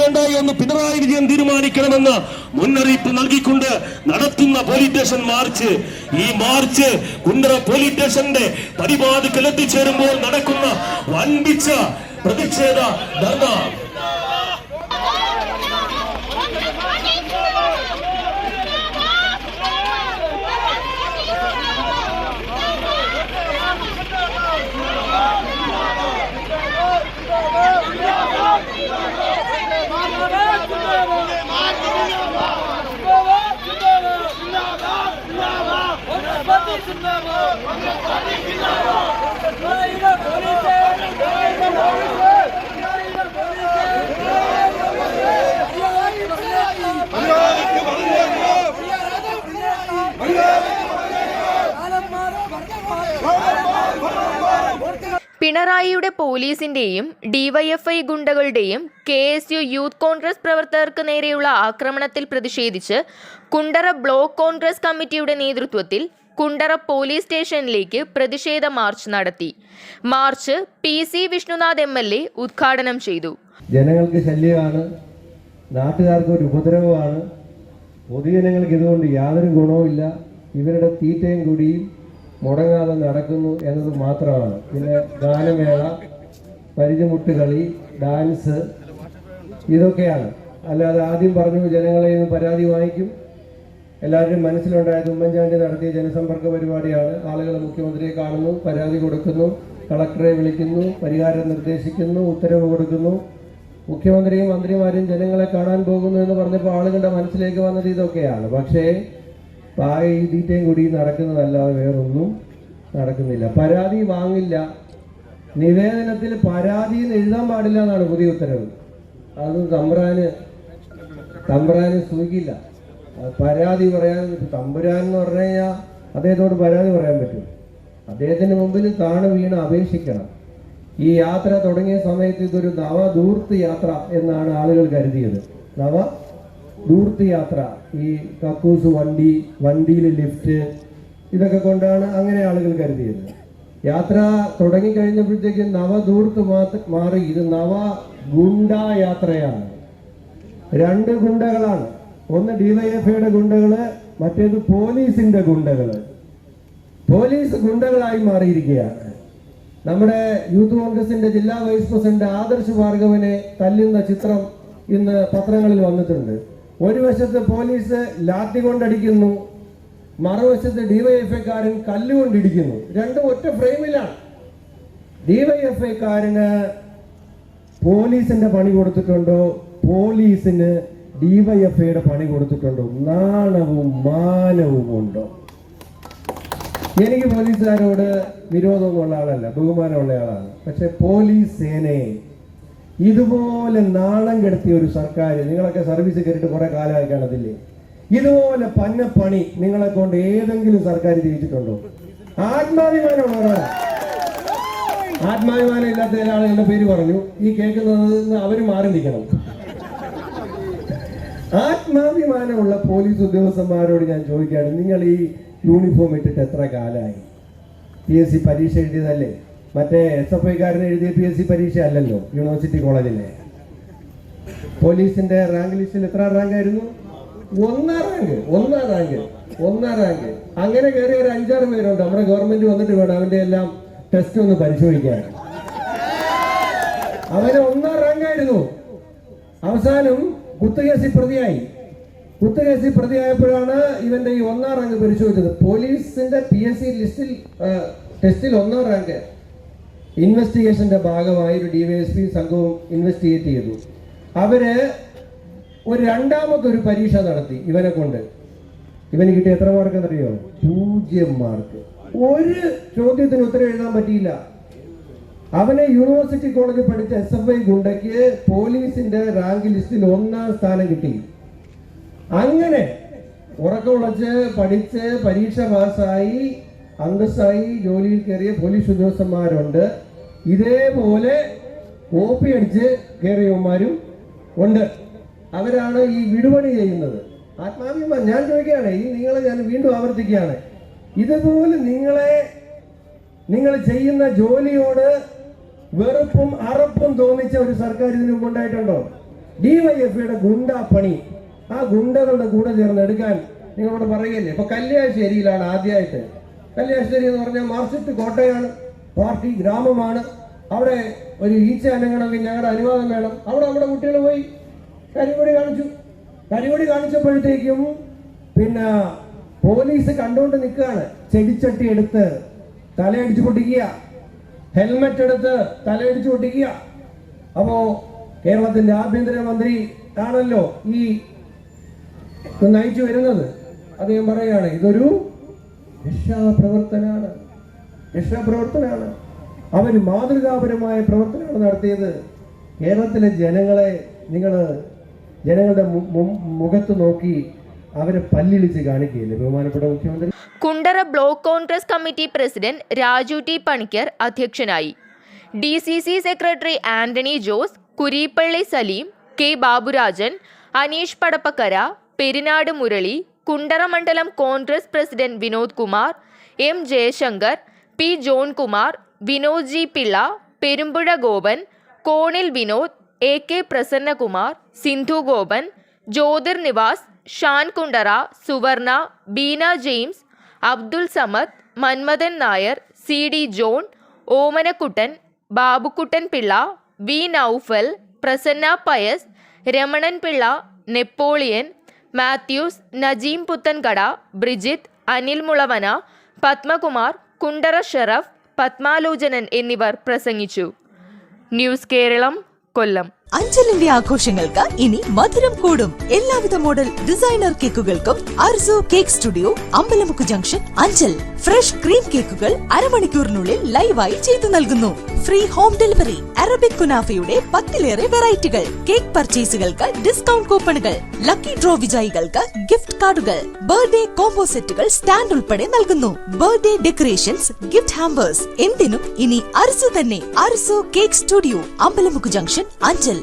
വേണ്ട എന്ന് പിണറായി വിജയൻ തീരുമാനിക്കണമെന്ന് മുന്നറിയിപ്പ് നൽകിക്കൊണ്ട് നടത്തുന്ന പോലീസ് സ്റ്റേഷൻ മാർച്ച്. ഈ മാർച്ച് കുണ്ടറ പോലീസ് സ്റ്റേഷന്റെ പരിപാടിക്കൽ എത്തിച്ചേരുമ്പോൾ നടക്കുന്ന വൻപിച്ച പ്രതിഷേധ ധർണ. പിണറായിയുടെ പോലീസിന്റെയും DYFI ഗുണ്ടകളുടെയും K S U youth Congress പ്രവർത്തകർക്ക് നേരെയുള്ള ആക്രമണത്തിൽ പ്രതിഷേധിച്ച് കുണ്ടറ ബ്ലോക്ക് കോൺഗ്രസ് കമ്മിറ്റിയുടെ നേതൃത്വത്തിൽ കുണ്ടറ പോലീസ് സ്റ്റേഷനിലേക്ക് പ്രതിഷേധ മാർച്ച് നടത്തി. March P C Vishnunath M L A ഉദ്ഘാടനം ചെയ്തു. ജനങ്ങൾക്ക് ശല്യമാണ്. നാട്ടുകാർക്ക് ഒരു ഉപദ്രവമാണ്. പൊതുജനങ്ങൾക്ക് ഇതുകൊണ്ട് യാതൊരു ഗുണവുമില്ല ഇവരുടെ തീറ്റയും കൂടിയും മുടങ്ങാതെ നടക്കുന്നു എന്നത് മാത്രമാണ്. പിന്നെ ഗാനമേള പരിചമുട്ട് കളി ഡാൻസ് ഇതൊക്കെയാണ്. അല്ലാതെ ആദ്യം പറഞ്ഞു ജനങ്ങളെ പരാതി വാങ്ങിക്കും. എല്ലാവരുടെയും മനസ്സിലുണ്ടായത് ഉമ്മൻചാണ്ടി നടത്തിയ ജനസമ്പർക്ക പരിപാടിയാണ്. ആളുകൾ മുഖ്യമന്ത്രിയെ കാണുന്നു പരാതി കൊടുക്കുന്നു കളക്ടറെ വിളിക്കുന്നു പരിഹാരം നിർദ്ദേശിക്കുന്നു ഉത്തരവ് കൊടുക്കുന്നു. മുഖ്യമന്ത്രിയും മന്ത്രിമാരും ജനങ്ങളെ കാണാൻ പോകുന്നു എന്ന് പറഞ്ഞപ്പോൾ ആളുകളുടെ മനസ്സിലേക്ക് വന്നത് ഇതൊക്കെയാണ്. പക്ഷേ പായ തീറ്റയും കൂടി നടക്കുന്നതല്ലാതെ വേറൊന്നും നടക്കുന്നില്ല. പരാതി വാങ്ങില്ല. നിവേദനത്തിൽ പരാതി എഴുതാൻ പാടില്ല എന്നാണ് പുതിയ ഉത്തരവ്. അത് തമ്പ്രാന് തമ്പ്രാന് സൂചിക്കില്ല. അത് പരാതി പറയാൻ തമ്പുരാൻ എന്ന് പറഞ്ഞു കഴിഞ്ഞാൽ അദ്ദേഹത്തോട് പരാതി പറയാൻ പറ്റും. അദ്ദേഹത്തിന് മുമ്പിൽ താണു വീണ് അപേക്ഷിക്കണം. ഈ യാത്ര തുടങ്ങിയ സമയത്ത് ഇതൊരു നവദൂർത്ത് യാത്ര എന്നാണ് ആളുകൾ കരുതിയത്. നവ ദൂർത്ത് യാത്ര. ഈ കക്കൂസ് വണ്ടി വണ്ടിയിൽ ലിഫ്റ്റ് ഇതൊക്കെ കൊണ്ടാണ് അങ്ങനെ ആളുകൾ കരുതിയത്. യാത്ര തുടങ്ങിക്കഴിഞ്ഞപ്പോഴത്തേക്കും നവദൂർത്ത് മാറി. ഇത് നവ ഗുണ്ട യാത്രയാണ്. രണ്ട് ഗുണ്ടകളാണ്. ഒന്ന് ഡിവൈഎഫ്ഐയുടെ ഗുണ്ടകൾ മറ്റേത് പോലീസിന്റെ ഗുണ്ടകൾ. പോലീസ് ഗുണ്ടകളായി മാറിയിരിക്കുകയാണ്. നമ്മുടെ യൂത്ത് കോൺഗ്രസിന്റെ ജില്ലാ വൈസ് പ്രസിഡന്റ് ആദർശ് ഭാർഗവനെ തല്ലുന്ന ചിത്രം ഇന്ന് പത്രങ്ങളിൽ വന്നിട്ടുണ്ട്. ഒരു വശത്ത് പോലീസ് ലാത്തി കൊണ്ടടിക്കുന്നു മറുവശത്ത് ഡിവൈഎഫ്ഐക്കാരൻ കല്ലുകൊണ്ടിടിക്കുന്നു രണ്ടും ഒറ്റ ഫ്രെയിമിലാണ്. ഡിവൈഎഫ്ഐക്കാരന് പോലീസിന്റെ പണി കൊടുത്തിട്ടുണ്ടോ? പോലീസിന് ഡിവൈഎഫ്ഐയുടെ പണി കൊടുത്തിട്ടുണ്ടോ. നാണവും മാനവും ഉണ്ടോ. എനിക്ക് പോലീസുകാരോട് വിരോധമൊന്നുള്ള ആളല്ല ബഹുമാനമുള്ള ആളാണ്. പക്ഷെ പോലീസ് സേനയെ ഇതുപോലെ നാണം കെടുത്തിയ ഒരു സർക്കാർ നിങ്ങളൊക്കെ സർവീസ് കയറിയിട്ട് കുറെ കാലമായി കാണത്തില്ലേ? ഇതുപോലെ പന്നപ്പണി നിങ്ങളെ കൊണ്ട് ഏതെങ്കിലും സർക്കാർ ചെയ്യിച്ചിട്ടുണ്ടോ? ആത്മാഭിമാനമുള്ളവരാണ് ആത്മാഭിമാനം ഇല്ലാത്ത ഒരാൾ എന്റെ പേര് പറഞ്ഞു. ഈ കേൾക്കുന്നത് അവർ മാറി നിൽക്കണം. ആത്മാഭിമാനമുള്ള പോലീസ് ഉദ്യോഗസ്ഥന്മാരോട് ഞാൻ ചോദിക്കുകയാണ് നിങ്ങൾ ഈ യൂണിഫോം ഇട്ടിട്ട് എത്ര കാലമായി? പി എസ് സി പരീക്ഷ എഴുതിയതല്ലേ? മറ്റേ എസ് എഫ് ഐക്കാരൻ എഴുതിയ പി എസ് സി പരീക്ഷ അല്ലല്ലോ യൂണിവേഴ്സിറ്റി കോളേജിലെ പോലീസിന്റെ റാങ്ക് ലിസ്റ്റിൽ എത്ര റാങ്ക് ആയിരുന്നു? ഒന്നാം റാങ്ക് ഒന്നാം റാങ്ക് ഒന്നാം റാങ്ക്. അങ്ങനെ കയറിയ ഒരു അഞ്ചാറ് പേരുണ്ട്. നമ്മുടെ ഗവൺമെന്റ് വന്നിട്ട് വേണം അവന്റെ എല്ലാം ടെസ്റ്റ് ഒന്ന് പരിശോധിക്കാൻ. അവന് ഒന്നാം റാങ്ക് ആയിരുന്നു. അവസാനം കുത്തുകേസിൽ പ്രതിയായി കുത്തുകേസിൽ പ്രതിയായപ്പോഴാണ് ഇവന്റെ ഈ ഒന്നാം റാങ്ക് പരിശോധിച്ചത്. പോലീസിന്റെ പി എസ് സി ലിസ്റ്റിൽ ടെസ്റ്റിൽ ഒന്നാം റാങ്ക്. ഇൻവെസ്റ്റിഗേഷന്റെ ഭാഗമായി ഒരു ഡിവൈഎസ്പി സംഘവും ഇൻവെസ്റ്റിഗേറ്റ് ചെയ്തു. അവർ ഒരു രണ്ടാമത്തെ ഒരു പരീക്ഷ നടത്തി ഇവനെ കൊണ്ട്. ഇവന് കിട്ടിയ എത്ര മാർക്ക് എന്നറിയോ? പൂജ്യം മാർക്ക്. ഒരു ചോദ്യത്തിന് ഉത്തരം എഴുതാൻ പറ്റിയില്ല. അവനെ യൂണിവേഴ്സിറ്റി കോളേജിൽ പഠിച്ച എസ് എഫ് ഐ ഗുണ്ടയ്ക്ക് പോലീസിന്റെ റാങ്ക് ലിസ്റ്റിൽ ഒന്നാം സ്ഥാനം കിട്ടി. അങ്ങനെ ഉറക്കമുളച്ച് പഠിച്ച് പരീക്ഷ പാസ്സായി അന്തസ്സായി ജോലിയിൽ കയറിയ പോലീസ് ഉദ്യോഗസ്ഥന്മാരുണ്ട്. ഇതേപോലെ കോപ്പി അടിച്ച് കയറിയവന്മാരും ഉണ്ട്. അവരാണ് ഈ വിടുപണി ചെയ്യുന്നത്. ആത്മാഭിമാനം ഞാൻ ചോദിക്കുകയാണ് ഈ നിങ്ങളെ ഞാൻ വീണ്ടും ആവർത്തിക്കുകയാണ്. ഇതുപോലെ നിങ്ങളെ നിങ്ങൾ ചെയ്യുന്ന ജോലിയോട് വെറുപ്പും അറപ്പും തോന്നിച്ച ഒരു സർക്കാർ ഇതിനു മുമ്പ് ഉണ്ടായിട്ടുണ്ടോ? ഡിവൈഎഫ്ഐയുടെ ഗുണ്ട പണി ആ ഗുണ്ടകളുടെ കൂടെ ചേർന്ന് എടുക്കാൻ നിങ്ങളോട് പറയുകയല്ലേ? ഇപ്പൊ കല്യാശ്ശേരിയിലാണ് ആദ്യമായിട്ട് കല്യാശ്ശേരി എന്ന് പറഞ്ഞാൽ മാർസിറ്റ് കോട്ടയാണ് പാർട്ടി ഗ്രാമമാണ്. അവിടെ ഒരു ഈച്ച അനങ്ങണമെങ്കിൽ ഞങ്ങളുടെ അനുവാദം വേണം. അവിടെ നമ്മുടെ കുട്ടികൾ പോയി കരിപൊടി കാണിച്ചു. കരിപൊടി കാണിച്ചപ്പോഴത്തേക്കും പിന്നെ പോലീസ് കണ്ടുകൊണ്ട് നിൽക്കുകയാണ്. ചെടിച്ചട്ടി എടുത്ത് തലയടിച്ചു പൊട്ടിക്കുക ഹെൽമെറ്റ് എടുത്ത് തലയിടിച്ചു പൊട്ടിക്കുക അപ്പോ കേരളത്തിന്റെ ആഭ്യന്തരമന്ത്രി ആണല്ലോ ഈ നയിച്ചു വരുന്നത്. അദ്ദേഹം പറയുകയാണ് ഇതൊരു രക്ഷാപ്രവർത്തനാണ്. രക്ഷാപ്രവർത്തനാണ്. അവർ മാതൃകാപരമായ പ്രവർത്തനമാണ് നടത്തിയത്. കേരളത്തിലെ ജനങ്ങളെ നിങ്ങൾ ജനങ്ങളുടെ മുഖത്ത് നോക്കി അവരെ പല്ലിളിച്ച് കാണിക്കുകയില്ലേ. ബഹുമാനപ്പെട്ട മുഖ്യമന്ത്രി Kundara block Congress committee president Raju T Panicker അധ്യക്ഷനായി. D C C secretary Antony Jose Kureepally Saleem K Baburajan Aneesh Padappakkara Perinad Murali Kundara Mandalam Congress president Vinod Kumar M Jayashankar P Johnkumar Vinod G Pillai Perumpuzha Gopan Konil Vinod A K Prasannakumar Sindhu Gopan Jyothir Nivas Shan Kundara Suvarna Beena James Abdul Samad Manmathan Nair C D John Omanakuttan Babukuttan Pillai V Noufal Prasanna Pious Ramanan Pillai Napoleon Mathews Najeem Puthenkada Brijith Anil Mulavana Padmakumar Kundara Sheraf Padmalochanan എന്നിവർ പ്രസംഗിച്ചു. News Keralam Kollam. അഞ്ചലിന്റെ ആഘോഷങ്ങൾക്ക് ഇനി മധുരം കൂടും. എല്ലാവിധ model designer കേക്കുകൾക്കും Arzo cake studio Ambalamukku junction Anchal. Fresh cream കേക്കുകൾ അരമണിക്കൂറിനുള്ളിൽ ലൈവായി ചെയ്തു നൽകുന്നു. ഫ്രീ ഹോം ഡെലിവറി അറബിക് കുനാഫയുടെ പത്തിലേറെ വെറൈറ്റികൾ. കേക്ക് പർച്ചേസുകൾക്ക് ഡിസ്കൗണ്ട് കൂപ്പണുകൾ. ലക്കി ഡ്രോ വിജയികൾക്ക് ഗിഫ്റ്റ് കാർഡുകൾ. ബർത്ത്ഡേ കോംബോ സെറ്റുകൾ സ്റ്റാൻഡ് ഉൾപ്പെടെ നൽകുന്നു. Birthday decorations gift hampers. എന്തിനും ഇനി അർസു തന്നെ. Arzu cake studio Ambalamukku junction Anchal.